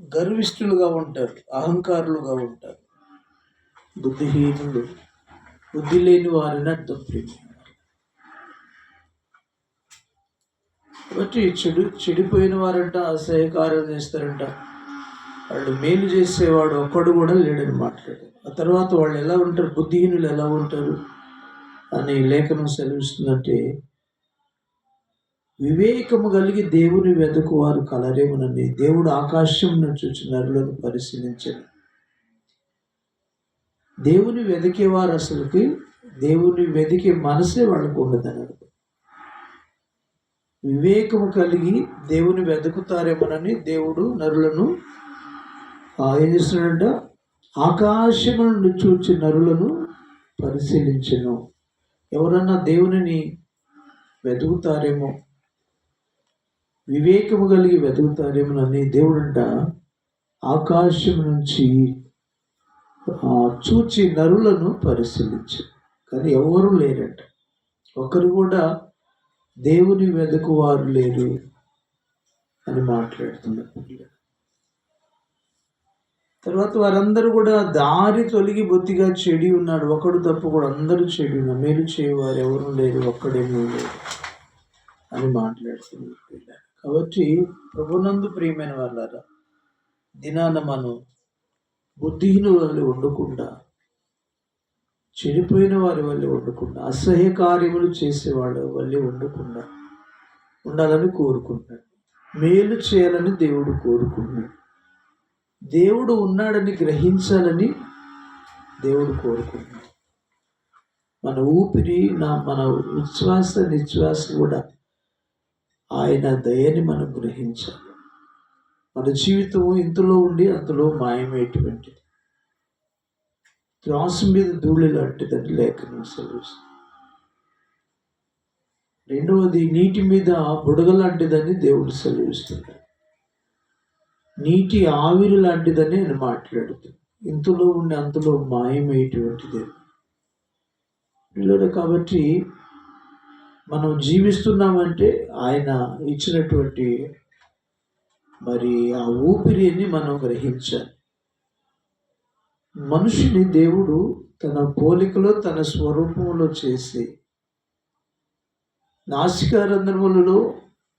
గర్విష్ఠులుగా ఉంటారు అహంకారులుగా ఉంటారు. బుద్ధిహీనులు బుద్ధి లేని వారిని అర్థం కాబట్టి చెడు చెడిపోయిన వారంట అసహ్యకార్యం చేస్తారంట. వాళ్ళు మేలు చేసేవాడు ఒక్కడు కూడా లేడని మాట్లాడారు. ఆ తర్వాత వాళ్ళు ఎలా ఉంటారు బుద్ధిహీనులు ఎలా ఉంటారు అని లేఖనం సెలవిస్తుందంటే వివేకము కలిగి దేవుని వెతుకు వారు కలరేమునండి దేవుడు ఆకాశం నుంచి వచ్చి నరులను పరిశీలించను. దేవుని వెతికేవారు అసలుకి దేవుని వెతికే మనసే వాళ్ళకు ఉండదన్నాడు. వివేకము కలిగి దేవుని వెతుకుతారేమోనని దేవుడు నరులను ఏం చేస్తున్నాడంట? ఆకాశము నుండి చూచి నరులను పరిశీలించను. ఎవరన్నా దేవునిని వెతుకుతారేమో వివేకము కలిగి వెతుకుతారేమోనని దేవుడంట ఆకాశం నుంచి చూచి నరులను పరిశీలించు. కానీ ఎవరు లేరంట. ఒకరు కూడా దేవుని వెతుకువారు లేరు అని మాట్లాడుతున్నారు తర్వాత వారందరూ కూడా దారి తొలగి బొత్తిగా చెడి ఉన్నాడు. ఒకడు తప్పు కూడా అందరూ చెడి ఉన్నారు. మేలు చేయవారు ఎవరు లేరు ఒక్కడేమో లేరు అని మాట్లాడుతున్నారు కాబట్టి ప్రభునందు ప్రియమైన వాళ్ళారా దినాన మనం బుద్ధిహీనుల వల్ల ఉండకుండా చెడిపోయిన వారి వల్ల ఉండకుండా అసహ్య కార్యములు చేసేవాడు వల్ల ఉండకుండా ఉండాలని కోరుకుంటున్నాడు మేలు చేయాలని దేవుడు కోరుకుంటున్నాడు. దేవుడు ఉన్నాడని గ్రహించాలని దేవుడు కోరుకుంటున్నాడు. మన ఊపిరి నా మన ఉచ్ఛ్వాస నిశ్వాస కూడా ఆయన దయని మనం గ్రహించాలి. మన జీవితం ఇంతలో ఉండి అంతలో మాయమేటువంటిది త్రాసు మీద ధూళి లాంటిదని లేఖనం సెలవుస్తుంది రెండవది నీటి మీద బుడగ లాంటిదని దేవుడు సెలవిస్తున్నాడు. నీటి ఆవిరి లాంటిదని నేను మాట్లాడుతుంది ఇంతలో ఉండి అంతలో మాయమయ్యేటువంటిది. పిల్లలు కాబట్టి మనం జీవిస్తున్నామంటే ఆయన ఇచ్చినటువంటి మరి ఆ ఊపిరిని మనం గ్రహించాలి. మనిషిని దేవుడు తన పోలికలో తన స్వరూపంలో చేసి నాసికారంధ్రములలో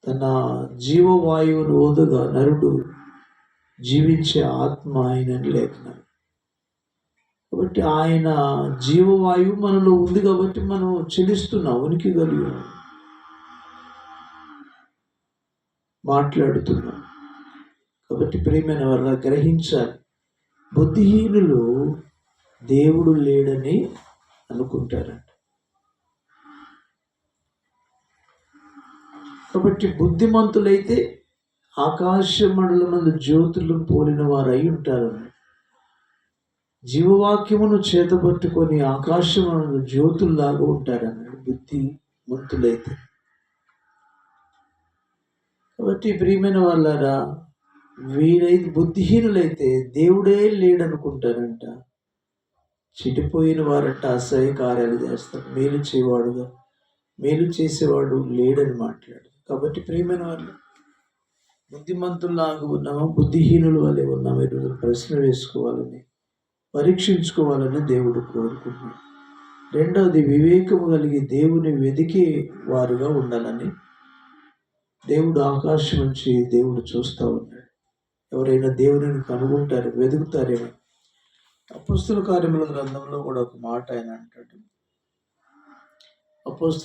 తన జీవవాయువును ఓదుగా నరుడు జీవించే ఆత్మ ఆయనని లేఖనం కాబట్టి ఆయన జీవవాయువు మనలో ఉంది కాబట్టి మనం చెలిస్తున్నాం ఉనికి కలిగి. మాట్లాడుతున్నాం. కాబట్టి ప్రేమైన వల్ల గ్రహించాలి. బుద్ధిహీనులు దేవుడు లేడని అనుకుంటారంట. కాబట్టి బుద్ధిమంతులైతే ఆకాశ మండలం మందు జ్యోతులు పోలిన వారు అయి ఉంటారని జీవవాక్యమును చేతబట్టుకొని ఆకాశములను జ్యోతుల్లాగా ఉంటారన్నాడు బుద్ధి మంతులైతే కాబట్టి ప్రియమైన వాళ్ళారా వీరైతే బుద్ధిహీనులైతే దేవుడే లేడనుకుంటారంట. చెడిపోయిన వారంట అసహ్య కార్యాలు చేస్తారు. మేలు చేయవాడుగా మేలు చేసేవాడు లేడని మాట్లాడు. కాబట్టి ప్రియమైన వాళ్ళు బుద్ధిమంతుల్లాగా ఉన్నామా? బుద్ధిహీనుల వల్లే ఉన్నామా? ఈరోజు ప్రశ్న వేసుకోవాలని పరీక్షించుకోవాలని దేవుడు కోరుకుంటున్నాడు. రెండవది వివేకము కలిగి దేవుని వెదికే వారుగా ఉండాలని దేవుడు ఆకాశం నుంచి దేవుడు చూస్తూ ఉన్నాడు. ఎవరైనా దేవుని కనుగొంటారు వెతుకుతారేమో అపుస్తుల కార్యముల గ్రంథంలో కూడా ఒక మాట ఆయన అంటాడు. అపుస్తు